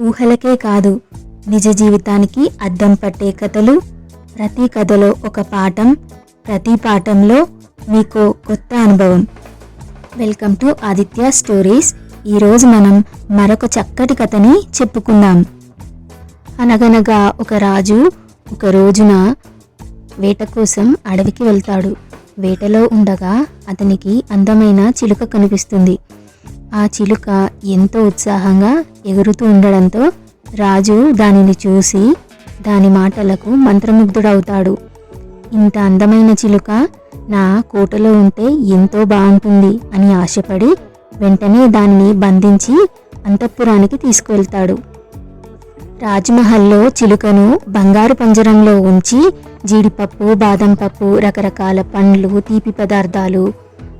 ఊహలకే కాదు నిజ జీవితానికి అద్దం పట్టే కథలు. ప్రతి కథలో ఒక పాఠం ప్రతి పాఠంలో మీకు కొత్త అనుభవం. Welcome to Aditya stories. ఈరోజు మనం మరొక చక్కటి కథని చెప్పుకుందాం. అనగనగా ఒక రాజు ఒక రోజున వేట కోసం అడవికి వెళ్తాడు. వేటలో ఉండగా అతనికి అందమైన చిలుక కనిపిస్తుంది. ఆ చిలుక ఎంతో ఉత్సాహంగా ఎగురుతూ ఉండడంతో రాజు దానిని చూసి దాని మాటలకు మంత్రముగ్ధుడవుతాడు. ఇంత అందమైన చిలుక నా కోటలో ఉంటే ఎంతో బాగుంటుంది అని ఆశపడి వెంటనే దానిని బంధించి అంతఃపురానికి తీసుకువెళ్తాడు. రాజ్మహల్లో చిలుకను బంగారు పంజరంలో ఉంచి జీడిపప్పు బాదం పప్పు రకరకాల పండ్లు తీపి పదార్థాలు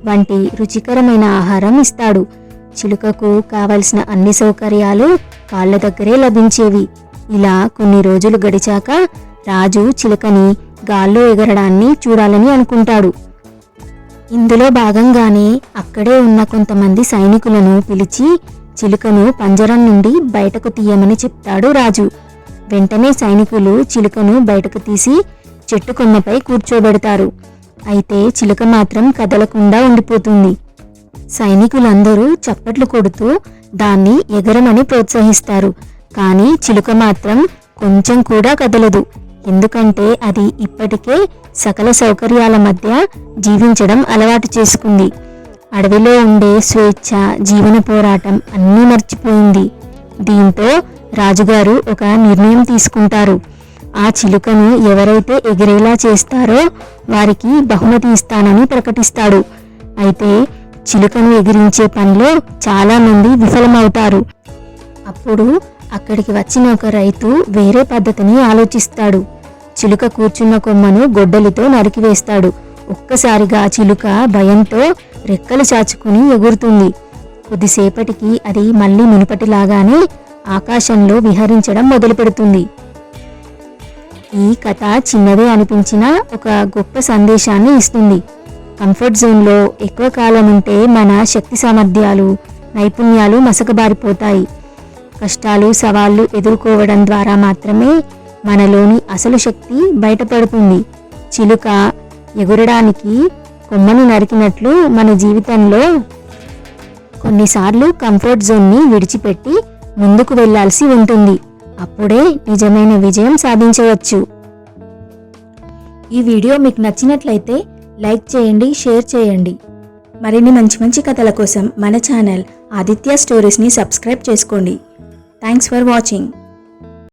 వంటి రుచికరమైన ఆహారం ఇస్తాడు. చిలుకకు కావలసిన అన్ని సౌకర్యాలు వాళ్ళ దగ్గరే లభించేవి. ఇలా కొన్ని రోజులు గడిచాక రాజు చిలుకని గాల్లో ఎగరడాన్ని చూడాలని అనుకుంటాడు. ఇందులో భాగంగానే అక్కడే ఉన్న కొంతమంది సైనికులను పిలిచి చిలుకను పంజరం నుండి బయటకు తీయమని చెప్తాడు రాజు. వెంటనే సైనికులు చిలుకను బయటకు తీసి చెట్టు కొమ్మపై కూర్చోబెడతారు. అయితే చిలుక మాత్రం కదలకుండా ఉండిపోతుంది. సైనికులందరూ చప్పట్లు కొడుతూ దాన్ని ఎగరమని ప్రోత్సహిస్తారు. కానీ చిలుక మాత్రం కొంచెం కూడా కదలదు. ఎందుకంటే అది ఇప్పటికే సకల సౌకర్యాల మధ్య జీవించడం అలవాటు చేసుకుంది. అడవిలో ఉండే స్వేచ్ఛ జీవన పోరాటం అన్నీ మర్చిపోయింది. దీంతో రాజుగారు ఒక నిర్ణయం తీసుకుంటారు. ఆ చిలుకను ఎవరైతే ఎగిరేలా చేస్తారో వారికి బహుమతి ఇస్తానని ప్రకటిస్తాడు. అయితే చిలుకను ఎగిరించే పనిలో చాలామంది విఫలమవుతారు. అప్పుడు అక్కడికి వచ్చిన ఒక రైతు వేరే పద్ధతిని ఆలోచిస్తాడు. చిలుక కూర్చున్న కొమ్మను గొడ్డలితో నరికివేస్తాడు. ఒక్కసారిగా చిలుక భయంతో రెక్కలు చాచుకుని ఎగురుతుంది. కొద్దిసేపటికి అది మళ్ళీ మునుపటిలాగానే ఆకాశంలో విహరించడం మొదలుపెడుతుంది. ఈ కథ చిన్నదే అనిపించినా ఒక గొప్ప సందేశాన్ని ఇస్తుంది. కంఫర్ట్ జోన్లో ఎక్కువ కాలం ఉంటే మన శక్తి సామర్థ్యాలు నైపుణ్యాలు మసకబారిపోతాయి. కష్టాలు సవాళ్ళు ఎదుర్కోవడం ద్వారా మాత్రమే మనలోని అసలు శక్తి బయటపడుతుంది. చిలుక ఎగురడానికి కొమ్మను నరికినట్లు మన జీవితంలో కొన్నిసార్లు కంఫర్ట్ జోన్ని విడిచిపెట్టి ముందుకు వెళ్ళాల్సి ఉంటుంది. అప్పుడే నిజమైన విజయం సాధించవచ్చు. ఈ వీడియో మీకు నచ్చినట్లయితే లైక్ చేయండి షేర్ చేయండి. మరిన్ని మంచి మంచి కథల కోసం మన ఛానల్ ఆదిత్య స్టోరీస్ని సబ్స్క్రైబ్ చేసుకోండి. Thanks for watching